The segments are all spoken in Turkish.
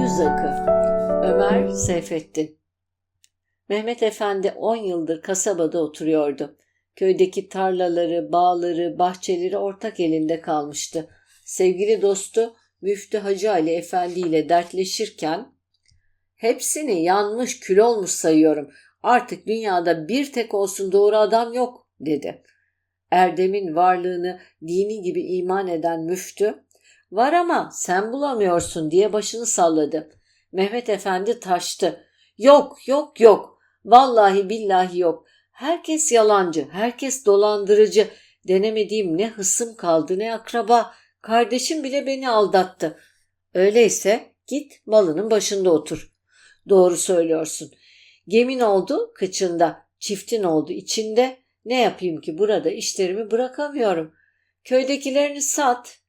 Yüz akı Ömer Seyfettin Mehmet Efendi 10 yıldır kasabada oturuyordu. Köydeki tarlaları, bağları, bahçeleri ortak elinde kalmıştı. Sevgili dostu Müftü Hacı Ali Efendi ile dertleşirken hepsini yanmış kül olmuş sayıyorum. Artık dünyada bir tek olsun doğru adam yok dedi. Erdem'in varlığını dini gibi iman eden müftü var ama sen bulamıyorsun diye başını salladı. Mehmet Efendi taştı. Yok yok yok vallahi billahi yok. Herkes yalancı, herkes dolandırıcı. Denemediğim ne hısım kaldı ne akraba. Kardeşim bile beni aldattı. Öyleyse git malının başında otur. Doğru söylüyorsun. Gemin oldu kıçında, çiftin oldu içinde. Ne yapayım ki burada işlerimi bırakamıyorum. Köydekilerini sat.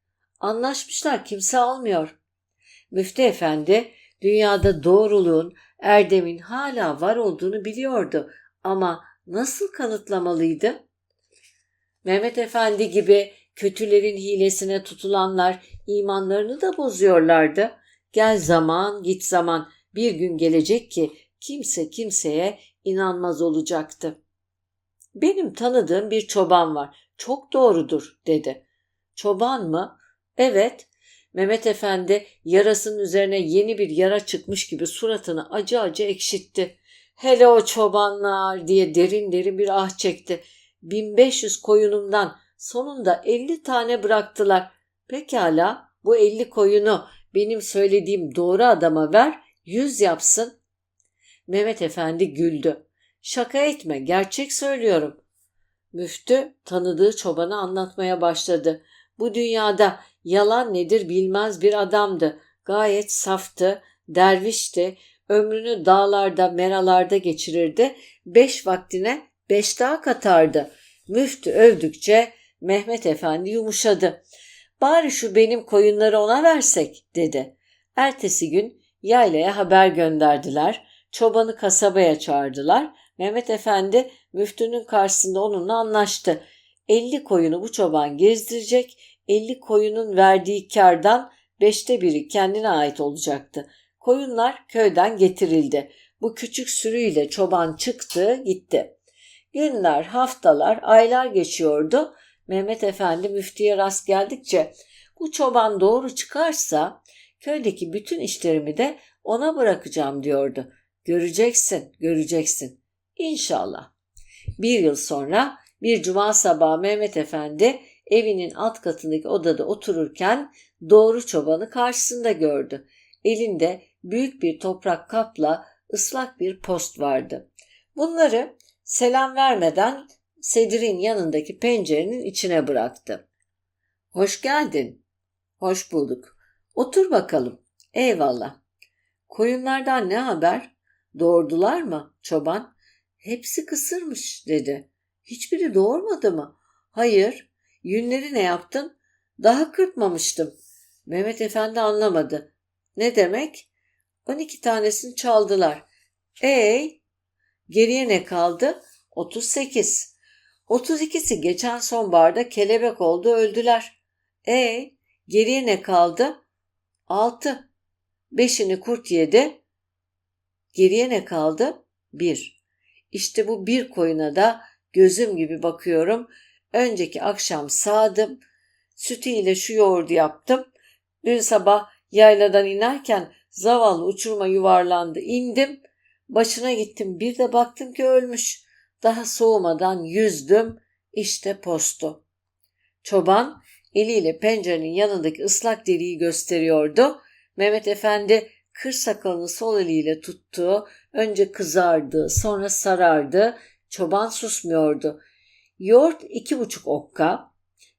Anlaşmışlar kimse almıyor. Müftü efendi dünyada doğruluğun, erdemin hala var olduğunu biliyordu ama nasıl kanıtlamalıydı? Mehmet Efendi gibi kötülerin hilesine tutulanlar imanlarını da bozuyorlardı. Gel zaman git zaman bir gün gelecek ki kimse kimseye inanmaz olacaktı. Benim tanıdığım bir çoban var. Çok doğrudur dedi. Çoban mı? Evet. Mehmet Efendi yarasının üzerine yeni bir yara çıkmış gibi suratını acı acı ekşitti. Hele o çobanlar diye derin derin bir ah çekti. 1500 koyunumdan sonunda 50 tane bıraktılar. Pekala bu 50 koyunu benim söylediğim doğru adama ver, yüz yapsın. Mehmet Efendi güldü. Şaka etme, gerçek söylüyorum. Müftü tanıdığı çobanı anlatmaya başladı. Bu dünyada yalan nedir bilmez bir adamdı. Gayet saftı, dervişti, ömrünü dağlarda, meralarda geçirirdi. Beş vaktine beş daha katardı. Müftü övdükçe Mehmet Efendi yumuşadı. Bari şu benim koyunları ona versek dedi. Ertesi gün yaylaya haber gönderdiler. Çobanı kasabaya çağırdılar. Mehmet Efendi müftünün karşısında onunla anlaştı. 50 koyunu bu çoban gezdirecek, 50 koyunun verdiği kardan beşte biri kendine ait olacaktı. Koyunlar köyden getirildi. Bu küçük sürüyle çoban çıktı gitti. Günler, haftalar, aylar geçiyordu. Mehmet Efendi müftüye rast geldikçe bu çoban doğru çıkarsa köydeki bütün işlerimi de ona bırakacağım diyordu. Göreceksin, göreceksin. İnşallah. Bir yıl sonra bir cuma sabahı Mehmet Efendi evinin alt katındaki odada otururken doğru çobanı karşısında gördü. Elinde büyük bir toprak kapla ıslak bir post vardı. Bunları selam vermeden Sedir'in yanındaki pencerenin içine bıraktı. Hoş geldin. Hoş bulduk. Otur bakalım. Eyvallah. Koyunlardan ne haber? Doğurdular mı çoban? Hepsi kısırmış dedi. Hiçbiri doğurmadı mı? Hayır. Yünleri ne yaptın? Daha kırpmamıştım. Mehmet Efendi anlamadı. Ne demek? On iki tanesini çaldılar. Ey, geriye ne kaldı? Otuz sekiz. Otuz ikisi geçen sonbaharda kelebek oldu öldüler. Ey, geriye ne kaldı? Altı. Beşini kurt yedi. Geriye ne kaldı? Bir. İşte bu bir koyuna da gözüm gibi bakıyorum. Önceki akşam sağdım. Sütüyle şu yoğurdu yaptım. Dün sabah yayladan inerken zavallı uçurma yuvarlandı. İndim. Başına gittim. Bir de baktım ki ölmüş. Daha soğumadan yüzdüm. İşte postu. Çoban eliyle pencerenin yanındaki ıslak deriyi gösteriyordu. Mehmet Efendi kır sakalını sol eliyle tuttu. Önce kızardı, sonra sarardı. Çoban susmuyordu. Yoğurt iki buçuk okka,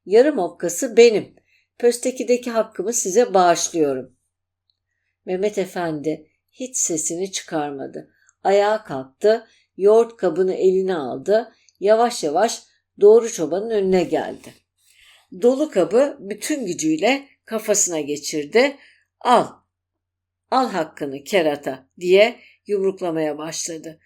yarım okkası benim. Pöstekideki hakkımı size bağışlıyorum. Mehmet Efendi hiç sesini çıkarmadı. Ayağa kalktı, yoğurt kabını eline aldı, yavaş yavaş doğru çobanın önüne geldi. Dolu kabı bütün gücüyle kafasına geçirdi. Al, al hakkını kerata diye yumruklamaya başladı.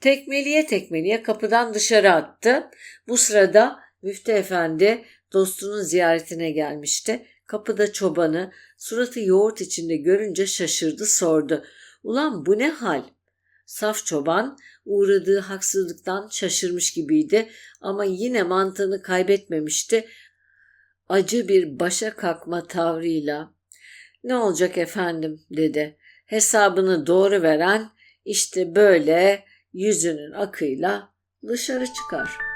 Tekmeliye tekmeliye kapıdan dışarı attı. Bu sırada Müftü Efendi dostunun ziyaretine gelmişti. Kapıda çobanı, Suratı yoğurt içinde görünce şaşırdı sordu. Ulan bu ne hal? Saf çoban uğradığı haksızlıktan şaşırmış gibiydi ama yine mantığını kaybetmemişti. Acı bir başa kalkma tavrıyla ne olacak efendim dedi. Hesabını doğru veren işte böyle yüzünün akıyla dışarı çıkar.''